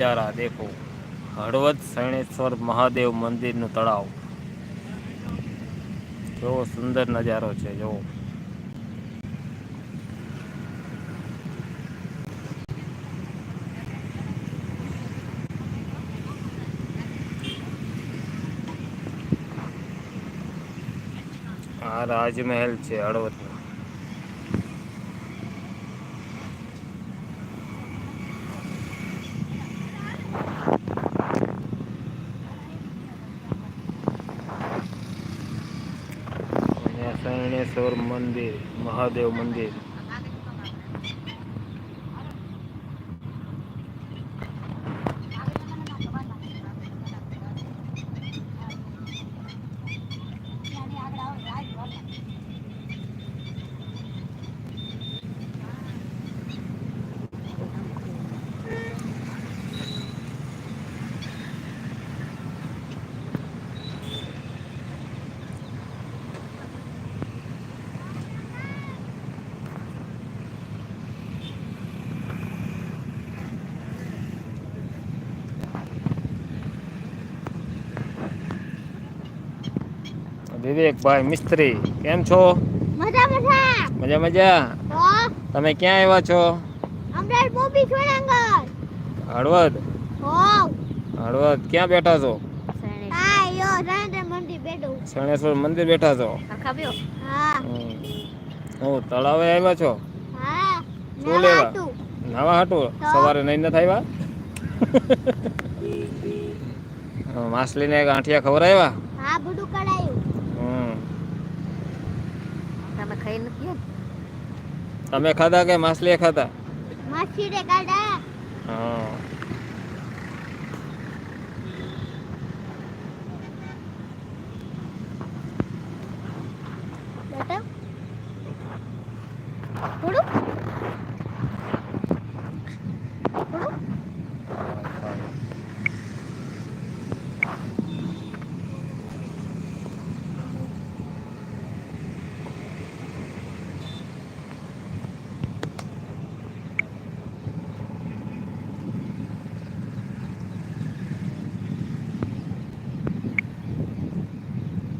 નજારા દેખો, હળવદ શૈણેશ્વર મહાદેવ મંદિરનું તળાવ. કેવો સુંદર નજારો છે જો આ રાજમહેલ છે હળવદનો. અહીંયા શરણેશ્વર મંદિર મહાદેવ મંદિર. વિવેકભાઈ મિસ્ત્રી કેમ છો? મજા મજા મજા. મજા તમે ક્યાં આવ્યા છો? અમદાવાદ મોબી છોડાંગર હળવદ? હો. હળવદ. ક્યાં બેઠા છો? શરણેશ્વર મંદિર બેઠા છો? હા. હું તળાવે આવ્યા છો? શું લેવા? નવા હાટું? સવારે નહીં નથી આવ્યા? માછલીને ગાંઠિયા ખબર હા તમે ખાઈ નથી તમે ખાધા કે માછલી ખાધા? માછલી કાઢા હા.